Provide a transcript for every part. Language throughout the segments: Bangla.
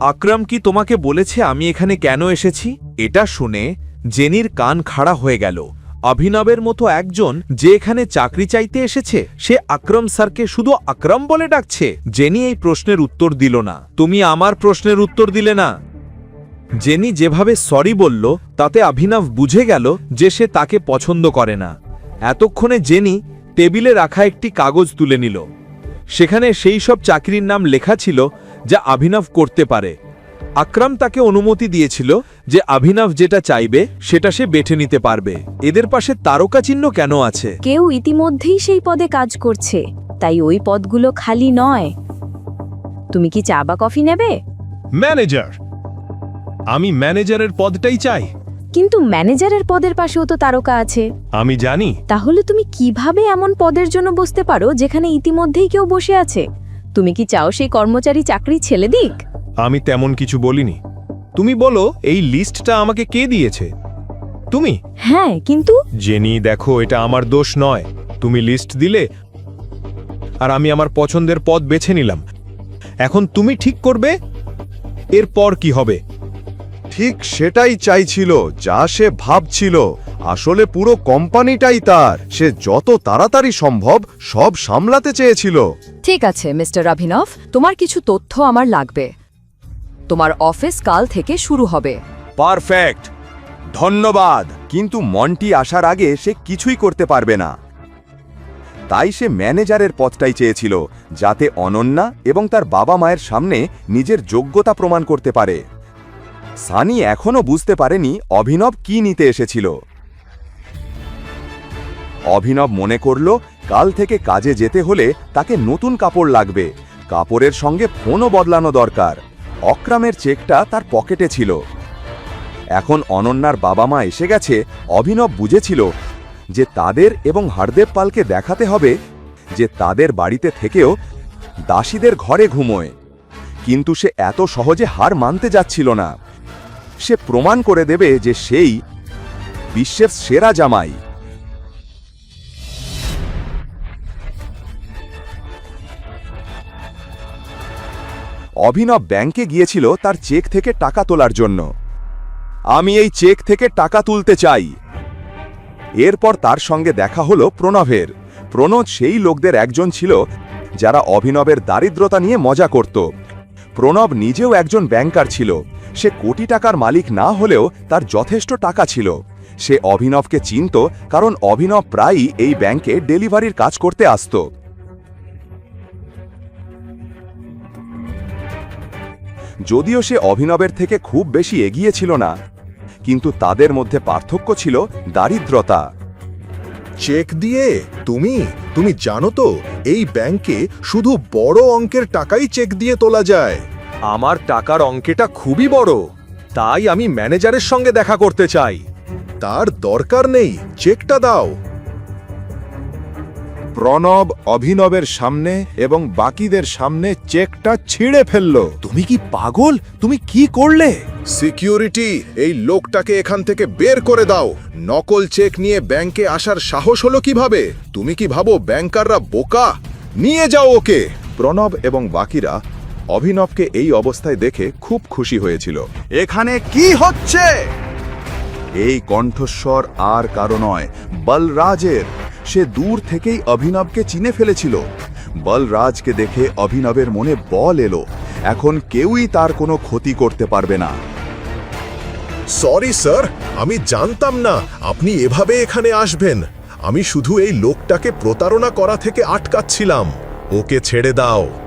আকরাম কি তোমাকে বলেছে আমি এখানে কেন এসেছি? এটা শুনে জেনির কান খাড়া হয়ে গেল। অভিনবের মতো একজন যে এখানে চাকরি চাইতে এসেছে, সে আকরম স্যারকে শুধু আকরম বলে ডাকছে। জেনি এই প্রশ্নের উত্তর দিল না। তুমি আমার প্রশ্নের উত্তর দিলে না। জেনি যেভাবে সরি বলল, তাতে অভিনব বুঝে গেল যে সে তাকে পছন্দ করে না। এতক্ষণে জেনি টেবিলে রাখা একটি কাগজ তুলে নিল। সেখানে সেই সব চাকরির নাম লেখা ছিল যা অভিনব করতে পারে। আকরাম তাকে অনুমতি দিয়েছিল যে অভিনব যেটা চাইবে সেটা সে বেছে নিতে পারবে। এদের পাশে তারকা চিহ্ন কেন আছে? কেউ ইতিমধ্যেই সেই পদে কাজ করছে তাই ওই পদগুলো খালি নয়। তুমি কি চা বা কফি নেবে? ম্যানেজার আমি ম্যানেজারের পদটাই চাই। কিন্তু ম্যানেজারের পদের পাশেও তো তারকা আছে। আমি জানি। তাহলে তুমি কীভাবে এমন পদের জন্য বসতে পারো যেখানে ইতিমধ্যেই কেউ বসে আছে? তুমি কি চাও সেই কর্মচারী চাকরি ছেলে দিক? আমি তেমন কিছু বলিনি। তুমি বলো এই লিস্টটা আমাকে কে দিয়েছে? তুমি? হ্যাঁ কিন্তু? জেনি দেখো এটা আমার দোষ নয়। তুমি লিস্ট দিলে আর আমি আমার পছন্দের পদ বেছে নিলাম। এখন তুমি ঠিক করবে? এরপর কি হবে? ঠিক সেটাই চাইছিল যা সে ভাবছিল। আসলে পুরো কোম্পানিটাই তার। সে যত তাড়াতাড়ি সম্ভব সব সামলাতে চেয়েছিল। ঠিক আছে মিস্টার অভিনব তোমার কিছু তথ্য আমার লাগবে। তোমার অফিস কাল থেকে শুরু হবে। পারফেক্ট। ধন্যবাদ। কিন্তু মন্টি আসার আগে সে কিছুই করতে পারবে না। তাই সে ম্যানেজারের পদটাই চেয়েছিল যাতে অনন্যা এবং তার বাবা মায়ের সামনে নিজের যোগ্যতা প্রমাণ করতে পারে। সানি এখনও বুঝতে পারেনি অভিনব কি নিতে এসেছিল। অভিনব মনে করল, কাল থেকে কাজে যেতে হলে তাকে নতুন কাপড় লাগবে। কাপড়ের সঙ্গে ফোনও বদলানো দরকার। অক্রামের চেকটা তার পকেটে ছিল। এখন অনন্যার বাবা মা এসে গেছে, অভিনব বুঝেছিল যে তাদের এবং হারদেব পালকে দেখাতে হবে, যে তাদের বাড়িতে থেকেও দাসীদের ঘরে ঘুমোয়। কিন্তু সে এত সহজে হার মানতে যাচ্ছিল না। সে প্রমাণ করে দেবে যে সেই বিশ্বের সেরা জামাই। অভিনব ব্যাংকে গিয়েছিল তার চেক থেকে টাকা তোলার জন্য। আমি এই চেক থেকে টাকা তুলতে চাই। এরপর তার সঙ্গে দেখা হলো প্রণবের। প্রণব সেই লোকদের একজন ছিল যারা অভিনবের দারিদ্রতা নিয়ে মজা করত। প্রণব নিজেও একজন ব্যাংকার ছিল। সে কোটি টাকার মালিক না হলেও তার যথেষ্ট টাকা ছিল। সে অভিনবকে চিনত কারণ অভিনব প্রায়ই এই ব্যাংকে ডেলিভারির কাজ করতে আসতো। যদিও সে অভিনবের থেকে খুব বেশি এগিয়ে ছিল না কিন্তু তাদের মধ্যে পার্থক্য ছিল দারিদ্রতা। চেক দিয়ে? তুমি? তুমি জানো তো এই ব্যাংকে শুধু বড় অঙ্কের টাকাই চেক দিয়ে তোলা যায়। আমার টাকার অঙ্কেটা খুবই বড় তাই আমি ম্যানেজারের সঙ্গে দেখা করতে চাই। তার দরকার নেই চেকটা দাও। প্রণব অভিনবের সামনে এবং বাকিদের সামনে চেকটা ছিঁড়ে ফেলল। তুমি কি পাগল? তুমি কি করলে? সিকিউরিটি এই লোকটাকে এখান থেকে বের করে দাও। নকল চেক নিয়ে ব্যাংকে আসার সাহস হলো কীভাবে? তুমি কি ভাবো ব্যাংকাররা বোকা? নিয়ে যাও ওকে। প্রণব এবং বাকিরা অভিনবকে এই অবস্থায় দেখে খুব খুশি হয়েছিল। এখানে কি হচ্ছে? এই কণ্ঠস্বর আর কারও নয় বলরাজের। সে দূর থেকেই অভিনবকে চিনে ফেলেছিল। বলরাজকে দেখে অভিনবের মনে বল এলো। এখন কেউই তার কোনো ক্ষতি করতে পারবে না। সরি, স্যার, আমি জানতাম না আপনি এভাবে এখানে আসবেন। আমি শুধু এই লোকটাকে প্রতারণা করা থেকে আটকাচ্ছিলাম। ওকে ছেড়ে দাও।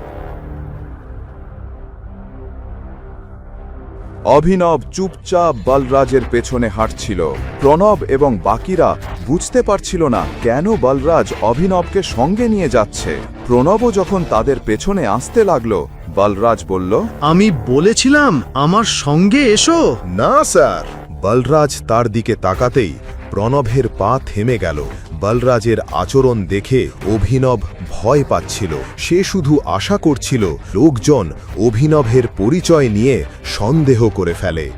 অভিনব চুপচাপ বলরাজের পেছনে হাঁটছিল। প্রণব এবং বাকিরা বুঝতে পারছিল না কেন বলরাজ অভিনবকে সঙ্গে নিয়ে যাচ্ছে। প্রণবও যখন তাদের পেছনে আসতে লাগল বলরাজ বলল আমি বলেছিলাম আমার সঙ্গে এসো। না স্যার। বলরাজ তার দিকে তাকাতেই প্রণবের পা থেমে গেল। বলরাজের আচরণ দেখে অভিনব ভয় পাচ্ছিল। সে শুধু আশা করছিল লোকজন অভিনবের পরিচয় নিয়ে সন্দেহ করে ফেলে।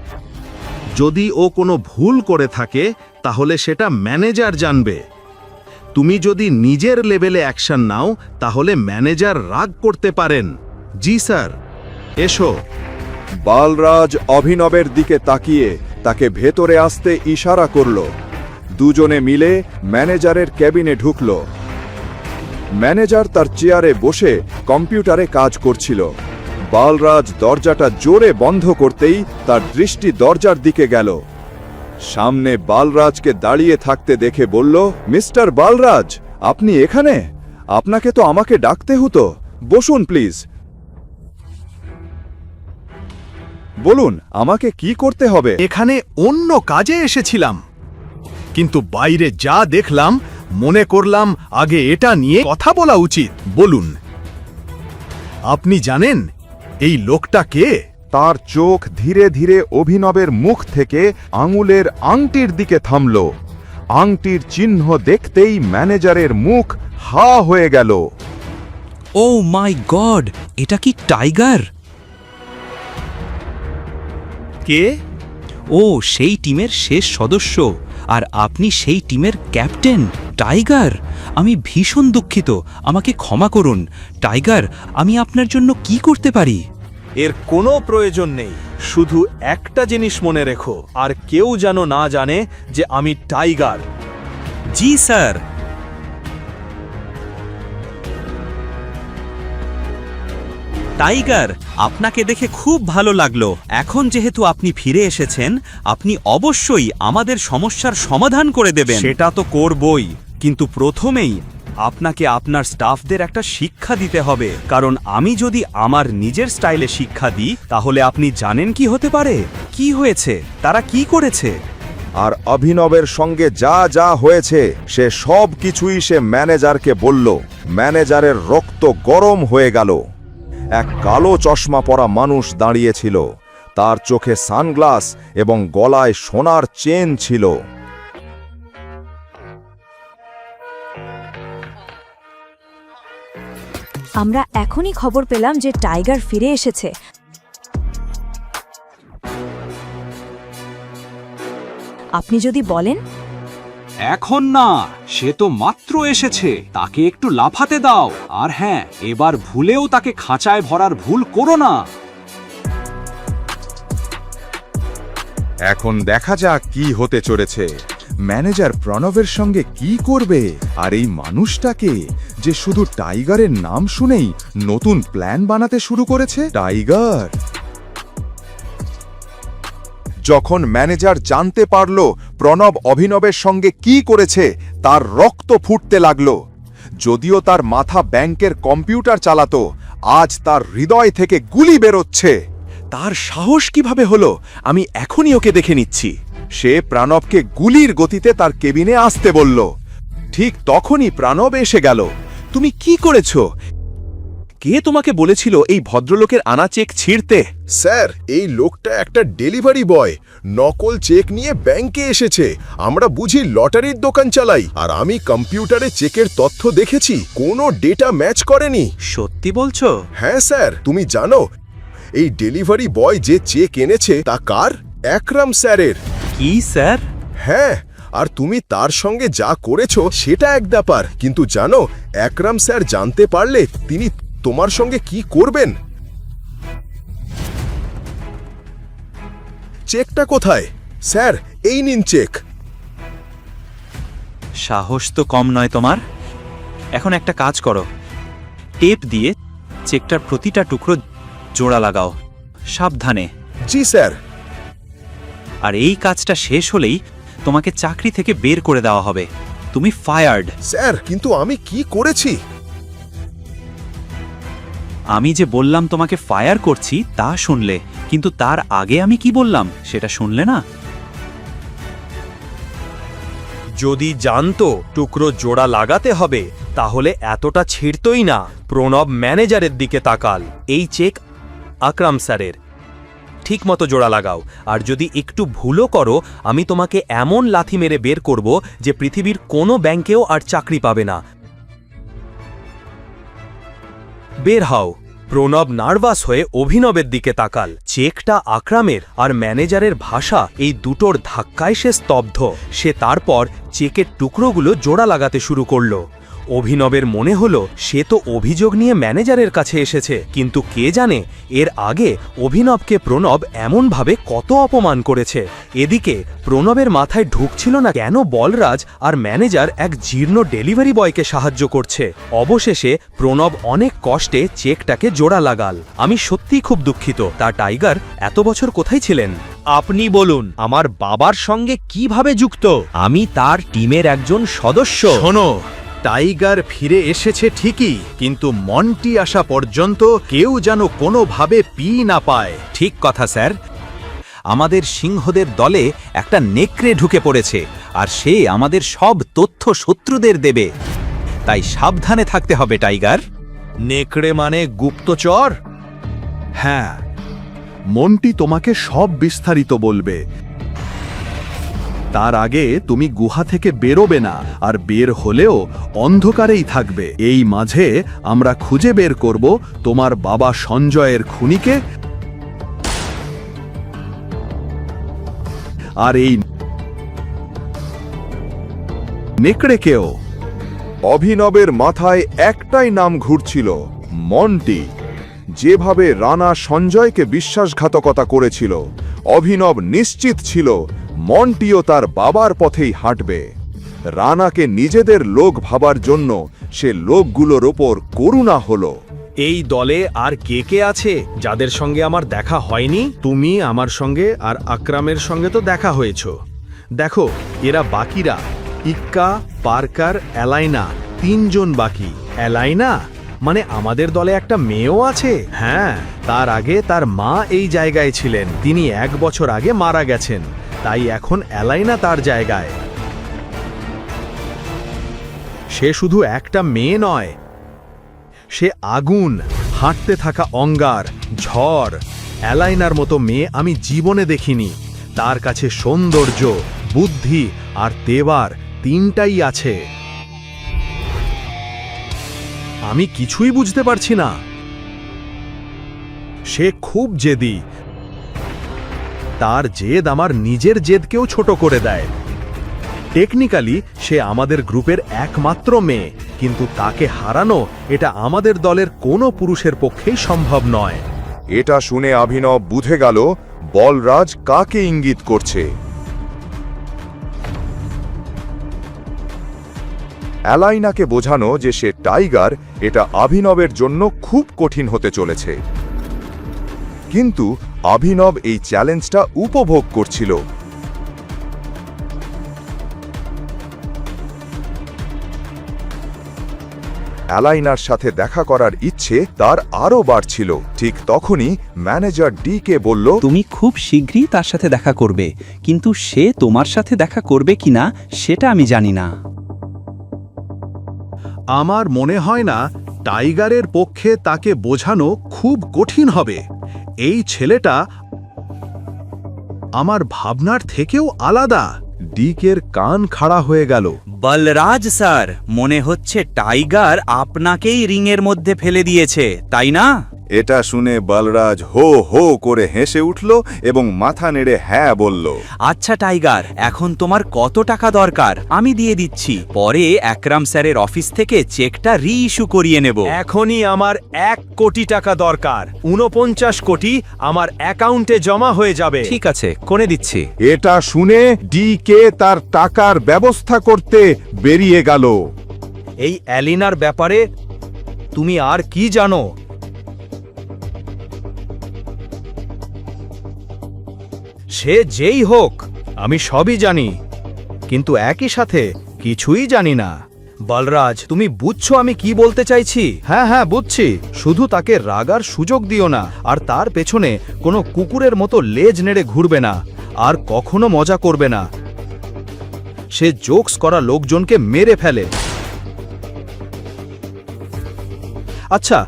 যদি ও কোনো ভুল করে থাকে তাহলে সেটা ম্যানেজার জানবে। তুমি যদি নিজের লেভেলে অ্যাকশন নাও তাহলে ম্যানেজার রাগ করতে পারেন। জি স্যার। এসো। বালরাজ অভিনবের দিকে তাকিয়ে তাকে ভেতরে আসতে ইশারা করল। দুজনে মিলে ম্যানেজারের ক্যাবিনে ঢুকল। ম্যানেজার তার চেয়ারে বসে কম্পিউটারে কাজ করছিল। বালরাজ দরজাটা জোরে বন্ধ করতেই তার দৃষ্টি দরজার দিকে গেল। সামনে বালরাজকে দাঁড়িয়ে থাকতে দেখে বলল, মিস্টার বালরাজ, আপনি এখানে? আপনাকে তো আমাকে ডাকতে হতো। বসুন, প্লিজ। বলুন, আমাকে কি করতে হবে? এখানে অন্য কাজে এসেছিলাম। কিন্তু বাইরে যা দেখলাম মনে করলাম আগে এটা নিয়ে কথা বলা উচিত। বলুন। আপনি জানেন এই লোকটা কে? তার চোখ ধীরে ধীরে অভিনবের মুখ থেকে আঙুলের আংটির দিকে থামল। আংটির চিহ্ন দেখতেই ম্যানেজারের মুখ হা হয়ে গেল। ও মাই গড এটা কি টাইগার? কে? ও সেই টিমের শেষ সদস্য। আর আপনি সেই টিমের ক্যাপ্টেন টাইগার। আমি ভীষণ দুঃখিত আমাকে ক্ষমা করুন। টাইগার আমি আপনার জন্য কি করতে পারি? এর কোনো প্রয়োজন নেই শুধু একটা জিনিস মনে রেখো আর কেউ যেন না জানে যে আমি টাইগার। জি স্যার। টাইগার আপনাকে দেখে খুব ভালো লাগল। এখন যেহেতু আপনি ফিরে এসেছেন আপনি অবশ্যই আমাদের সমস্যার সমাধান করে দেবেন। সেটা তো করবই কিন্তু প্রথমেই আপনাকে আপনার স্টাফদের একটা শিক্ষা দিতে হবে। কারণ আমি যদি আমার নিজের স্টাইলে শিক্ষা দিই তাহলে আপনি জানেন কি হতে পারে? কি হয়েছে? তারা কি করেছে? আর অভিনবের সঙ্গে যা যা হয়েছে সে সব কিছুই সে ম্যানেজারকে বলল। ম্যানেজারের রক্ত গরম হয়ে গেল। এক কালো চশমা পরা মানুষ দাঁড়িয়েছিল। তার চোখে সানগ্লাস এবং গলায় সোনার চেন ছিল। আমরা এখনই খবর পেলাম যে টাইগার ফিরে এসেছে। আপনি যদি বলেন এখন না, সে তো মাত্র এসেছে। তাকে একটু লাফাতে দাও। আর হ্যাঁ এবার ভুলেও তাকে খাঁচায় ভরার ভুল করো না। এখন দেখা যাক কি হতে চলেছে। ম্যানেজার প্রণবের সঙ্গে কি করবে? আর এই মানুষটাকে যে শুধু টাইগারের নাম শুনেই নতুন প্ল্যান বানাতে শুরু করেছে? টাইগার! যখন ম্যানেজার জানতে পারল প্রণব অভিনবের সঙ্গে কি করেছে, তার রক্ত ফুটতে লাগল। যদিও তার মাথা ব্যাংকের কম্পিউটার চালাতো, আজ তার হৃদয় থেকে গুলি বেরোচ্ছে। তার সাহস কীভাবে হলো, আমি এখনই ওকে দেখে নিচ্ছি। সে প্রাণবকে গুলির গতিতে তার কেবিনে আসতে বলল। ঠিক তখনই প্রাণব এসে গেল। তুমি কি করেছ? কে তোমাকে বলেছিল এই ভদ্রলোকের আনা চেক ছিঁড়তে? স্যার এই লোকটা একটা ডেলিভারি বয়। নকল চেক নিয়ে ব্যাংকে এসেছে। আমরা বুঝি লটারির দোকান চালাই। আর আমি কম্পিউটারে চেকের তথ্য দেখেছি। কোনো ডেটা ম্যাচ করেনি। সত্যি বলছো? হ্যাঁ স্যার। তুমি জানো এই ডেলিভারি বয় যে চেক এনেছে তা কার? একরাম স্যারের। কি স্যার? হ্যাঁ আর তুমি তার সঙ্গে যা করেছ সেটা এক ব্যাপার। কিন্তু জানো একরাম স্যার জানতে পারলে তিনি তোমার সঙ্গে কি করবেন? চেকটা কোথায়? স্যার এই নিন চেক। সাহস তো কম নয় তোমার। এখন একটা কাজ করো। টেপ দিয়ে চেকটার প্রতিটা টুকরো জোড়া লাগাও। সাবধানে। জি স্যার। আর এই কাজটা শেষ হলেই তোমাকে চাকরি থেকে বের করে দেওয়া হবে। তুমি ফায়ার্ড। স্যার কিন্তু আমি কি করেছি? আমি যে বললাম তোমাকে ফায়ার করছি, তা শুনলে। কিন্তু তার আগে আমি কি বললাম, সেটা শুনলে না? যদি জানতো টুকরো জোড়া লাগাতে হবে, তাহলে এতটা ছিঁড়তই না। প্রণব ম্যানেজারের দিকে তাকাল। এই চেক আকরাম স্যারের। ঠিক মতো জোড়া লাগাও। আর যদি একটু ভুলও করো, আমি তোমাকে এমন লাথি মেরে বের করব যে পৃথিবীর কোনো ব্যাংকেও আর চাকরি পাবে না। বের হও। প্রণব নার্ভাস হয়ে অভিনবের দিকে তাকাল। চেকটা আকরামের আর ম্যানেজারের ভাষা এই দুটোর ধাক্কায় সে স্তব্ধ। সে তারপর চেকের টুকরোগুলো জোড়া লাগাতে শুরু করল। অভিনবের মনে হলো সে তো অভিযোগ নিয়ে ম্যানেজারের কাছে এসেছে কিন্তু কে জানে এর আগে অভিনবকে প্রণব এমনভাবে কত অপমান করেছে। এদিকে প্রণবের মাথায় ঢুকছিল না কেন বলরাজ আর ম্যানেজার এক জীর্ণ ডেলিভারি বয়কে সাহায্য করছে। অবশেষে প্রণব অনেক কষ্টে চেকটাকে জোড়া লাগাল। আমি সত্যিই খুব দুঃখিত তা টাইগার এত বছর কোথায় ছিলেন? আপনি বলুন আমার বাবার সঙ্গে কীভাবে যুক্ত? আমি তার টিমের একজন সদস্য। শোনো টাইগার ফিরে এসেছে ঠিকই কিন্তু মন্টি আসা পর্যন্ত কেউ যেন কোনোভাবে পি না পায়। ঠিক কথা স্যার। আমাদের সিংহদের দলে একটা নেকড়ে ঢুকে পড়েছে আর সে আমাদের সব তথ্য শত্রুদের দেবে। তাই সাবধানে থাকতে হবে টাইগার। নেকড়ে মানে গুপ্তচর? হ্যাঁ। মন্টি তোমাকে সব বিস্তারিত বলবে। তার আগে তুমি গুহা থেকে বেরোবে না, আর বের হলেও অন্ধকারেই থাকবে। এই মাঝে আমরা খুঁজে বের করব তোমার বাবা সঞ্জয়ের খুনিকে। আর এই নেকড়েকেও। অভিনবের মাথায় একটাই নাম ঘুরছিল, মন্টি। যেভাবে রানা সঞ্জয়কে বিশ্বাসঘাতকতা করেছিল, অভিনব নিশ্চিত ছিল মন্টিও তার বাবার পথেই হাঁটবে। রানাকে নিজেদের লোক ভাবার জন্য সে লোকগুলোর ওপর করুণা হলো। এই দলে আর কে কে আছে যাদের সঙ্গে আমার দেখা হয়নি? তুমি আমার সঙ্গে আর আকরামের সঙ্গে তো দেখা হয়েছ। দেখো, এরা বাকিরা। ইক্কা, পার্কার, অ্যালাইনা, তিনজন বাকি। অ্যালাইনা? মানে আমাদের দলে একটা মেয়েও আছে? হ্যাঁ তার আগে তার মা এই জায়গায় ছিলেন। তিনি এক বছর আগে মারা গেছেন। তাই এখন অ্যালাইনা তার জায়গায়। সে শুধু একটা মেয়ে নয়, সে আগুন, হাঁটতে থাকা অঙ্গার, ঝড় অ্যালাইনার মতো মেয়ে আমি জীবনে দেখিনি। তার কাছে সৌন্দর্য, বুদ্ধি আর তেবার তিনটাই আছে। আমি কিছুই বুঝতে পারছি না। সে খুব জেদি তার জেদ আমার নিজের জেদকেও ছোট করে দেয়। টেকনিক্যালি, সে আমাদের গ্রুপের একমাত্র মেয়ে, কিন্তু তাকে হারানো এটা আমাদের দলের কোনো পুরুষের পক্ষেই সম্ভব নয়। এটা শুনে অভিনব বুঝে গেল বলরাজ কাকে ইঙ্গিত করছে। অ্যালাইনাকে বোঝানো যে সে টাইগার, এটা অভিনবের জন্য খুব কঠিন হতে চলেছে। কিন্তু অভিনব এই চ্যালেঞ্জটা উপভোগ করছিল। অ্যালাইনার সাথে দেখা করার ইচ্ছে তার আরও বাড়ছিল। ঠিক তখনই ম্যানেজার ডি কে বলল তুমি খুব শীঘ্রই তার সাথে দেখা করবে কিন্তু সে তোমার সাথে দেখা করবে কিনা সেটা আমি জানি না। আমার মনে হয় না টাইগারের পক্ষে তাকে বোঝানো খুব কঠিন হবে। এই ছেলেটা আমার ভাবনার থেকেও আলাদা। ডিকের কান খাড়া হয়ে গেল। বলরাজ স্যার, মনে হচ্ছে টাইগার আপনাকেই রিংয়ের মধ্যে ফেলে দিয়েছে, তাই না? এটা শুনে বলরাজ হো হো করে হেসে উঠল এবং মাথা নেড়ে হ্যাঁ বলল। আচ্ছা টাইগার এখন তোমার কত টাকা দরকার? আমি দিয়ে দিচ্ছি। পরে একরাম স্যারের অফিস থেকে চেকটা রি ইস্যু করিয়ে নেব। এখনই আমার এক কোটি টাকা দরকার। উনপঞ্চাশ কোটি আমার অ্যাকাউন্টে জমা হয়ে যাবে। ঠিক আছে করে দিচ্ছি? এটা শুনে ডি কে তার টাকার ব্যবস্থা করতে বেরিয়ে গেল। এই অ্যালিনার ব্যাপারে তুমি আর কি জানো? সে যেই হোক, আমি সবই জানি। কিন্তু একই সাথে কিছুই জানি না। বলরাজ, তুমি বুঝছ আমি কি বলতে চাইছি? হ্যাঁ হ্যাঁ বুঝছি। শুধু তাকে রাগার সুযোগ দিও না, আর তার পেছনে কোনো কুকুরের মতো লেজ নেড়ে ঘুরবে না, আর কখনো মজা করবে না। সে জোকস করা লোকজনকে মেরে ফেলে। আচ্ছা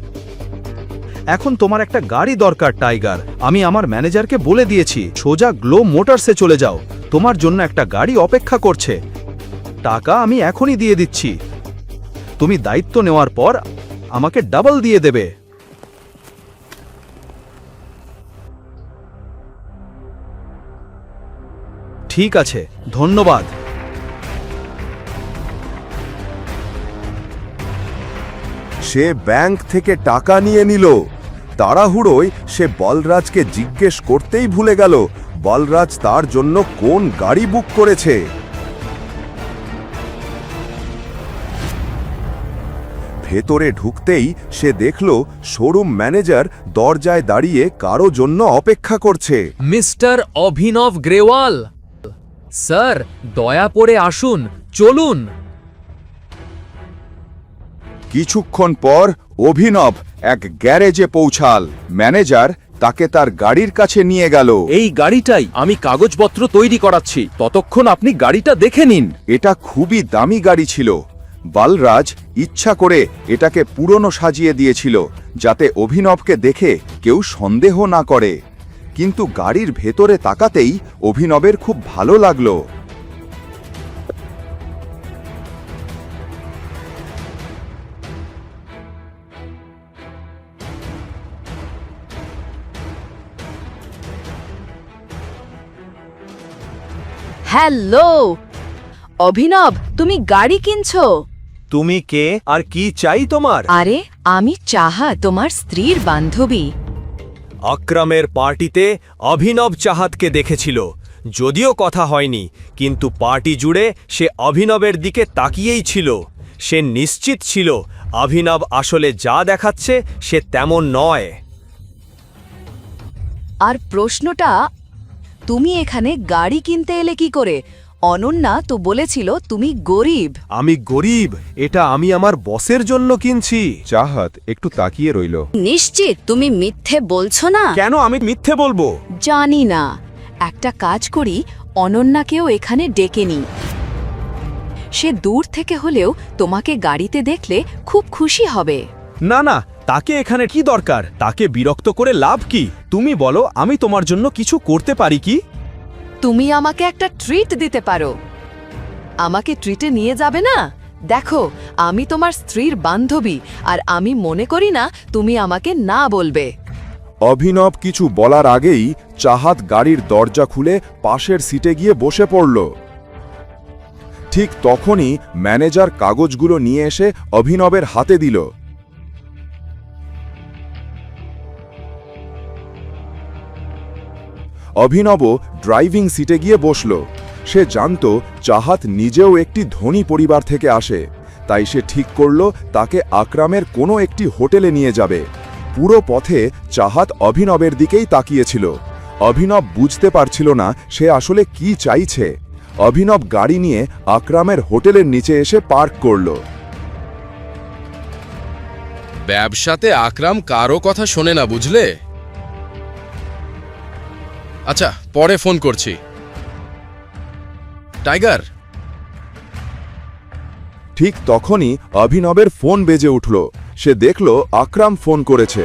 এখন তোমার একটা গাড়ি দরকার, টাইগার। আমি আমার ম্যানেজারকে বলে দিয়েছি, সোজা গ্লো মোটরসে চলে যাও। তোমার জন্য একটা গাড়ি অপেক্ষা করছে। টাকা আমি এখনই দিয়ে দিচ্ছি। তুমি দায়িত্ব নেওয়ার পর আমাকে ডাবল দিয়ে দেবে। ঠিক আছে, ধন্যবাদ। সে ব্যাংক থেকে টাকা নিয়ে নিল। তাড়াহুড়োয় সে বলরাজকে জিজ্ঞেস করতেই ভুলে গেল বলরাজ তার জন্য কোন গাড়ি বুক করেছে। ভেতরে ঢুকতেই সে দেখল শোরুম ম্যানেজার দরজায় দাঁড়িয়ে কারও জন্য অপেক্ষা করছে। মিস্টার অভিনব গ্রেওয়াল স্যার দয়া করে আসুন চলুন। কিছুক্ষণ পর অভিনব এক গ্যারেজে পৌঁছাল। ম্যানেজার তাকে তার গাড়ির কাছে নিয়ে গেল। এই গাড়িটাই আমি কাগজপত্র তৈরি করাচ্ছি। ততক্ষণ আপনি গাড়িটা দেখে নিন। এটা খুবই দামি গাড়ি ছিল। বালরাজ ইচ্ছা করে এটাকে পুরনো সাজিয়ে দিয়েছিল যাতে অভিনবকে দেখে কেউ সন্দেহ না করে। কিন্তু গাড়ির ভেতরে তাকাতেই অভিনবের খুব ভালো লাগল। হ্যালো। অভিনব তুমি গাড়ি কিনছো? তুমি কে আর কি চাই তোমার? আরে আমি চাহা তোমার স্ত্রীর বান্ধবী। আকরামের পার্টিতে অভিনব চাহাতকে দেখেছিল। যদিও কথা হয়নি কিন্তু পার্টি জুড়ে সে অভিনবের দিকে তাকিয়েই ছিল। সে নিশ্চিত ছিল অভিনব আসলে যা দেখাচ্ছে সে তেমন নয়। আর প্রশ্নটা তুমি এখানে গাড়ি কিনতে এলে কি করে? অনন্যা তো বলেছিল তুমি গরিব। আমি গরিব এটা আমি আমার বসের জন্য কিনছি। চাহাত একটু তাকিয়ে রইল। নিশ্চিত তুমি মিথ্যে বলছো না? কেন আমি মিথ্যে বলব? জানি না। একটা কাজ করি অনন্যাকেও এখানে ডেকে নি সে দূর থেকে হলেও তোমাকে গাড়িতে দেখলে খুব খুশি হবে। না না তাকে এখানে কি দরকার? তাকে বিরক্ত করে লাভ কি? তুমি বলো আমি তোমার জন্য কিছু করতে পারি কি? তুমি আমাকে একটা ট্রিট দিতে পারো। আমাকে ট্রিটে নিয়ে যাবে না? দেখো আমি তোমার স্ত্রীর বান্ধবী আর আমি মনে করি না তুমি আমাকে না বলবে। অভিনব কিছু বলার আগেই চাহাত গাড়ির দরজা খুলে পাশের সিটে গিয়ে বসে পড়ল। ঠিক তখনই ম্যানেজার কাগজগুলো নিয়ে এসে অভিনবের হাতে দিল। অভিনব ড্রাইভিং সিটে গিয়ে বসল। সে জানত চাহাত নিজেও একটি ধনী পরিবার থেকে আসে। তাই সে ঠিক করল তাকে আকরামের কোনো একটি হোটেলে নিয়ে যাবে। পুরো পথে চাহাত অভিনবের দিকেই তাকিয়েছিল। অভিনব বুঝতে পারছিল না সে আসলে কি চাইছে। অভিনব গাড়ি নিয়ে আকরামের হোটেলের নিচে এসে পার্ক করল। ব্যবসাতে আকরাম কারও কথা শোনে না, বুঝলে? আচ্ছা পরে ফোন করছি। টাইগার! ঠিক তখনই অভিনবের ফোন বেজে উঠল। সে দেখল আকরাম ফোন করেছে।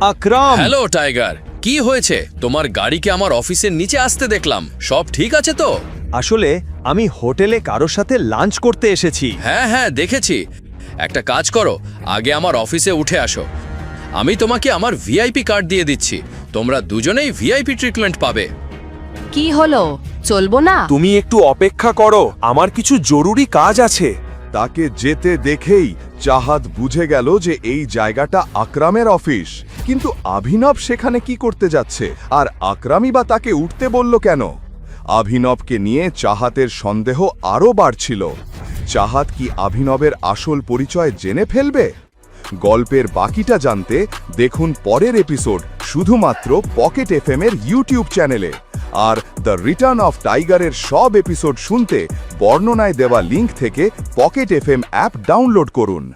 আকরাম! Hello tiger! কি হয়েছে? তোমার গাড়িকে আমার অফিসের নিচে আসতে দেখলাম। সব ঠিক আছে তো? আসলে আমি হোটেলে কারোর সাথে লাঞ্চ করতে এসেছি। হ্যাঁ হ্যাঁ দেখেছি। একটা কাজ করো আগে আমার অফিসে উঠে আসো। আমি তোমাকে আমার ভিআইপি কার্ড দিয়ে দিচ্ছি। তোমরা দুজনেই ভিআইপি ট্রিটমেন্ট পাবে। কি হলো? চলবো না? তুমি একটু অপেক্ষা করো আমার কিছু জরুরি কাজ আছে। তাকে যেতে দেখেই চাহাত বুঝে গেল যে এই জায়গাটা আকরামের অফিস। কিন্তু আভিনব সেখানে কি করতে যাচ্ছে? আর আকরামই বা তাকে উঠতে বলল কেন? আভিনবকে নিয়ে চাহাতের সন্দেহ আরও বাড়ছিল। চাহাত কি আভিনবের আসল পরিচয় জেনে ফেলবে? গল্পের বাকিটা জানতে দেখুন পরের এপিসোড শুধুমাত্র পকেট এফ এর ইউটিউব চ্যানেলে। আর দ্য রিটার্ন অফ টাইগারের সব এপিসোড শুনতে বর্ণনায় দেওয়া লিঙ্ক থেকে পকেট এফএম অ্যাপ ডাউনলোড করুন।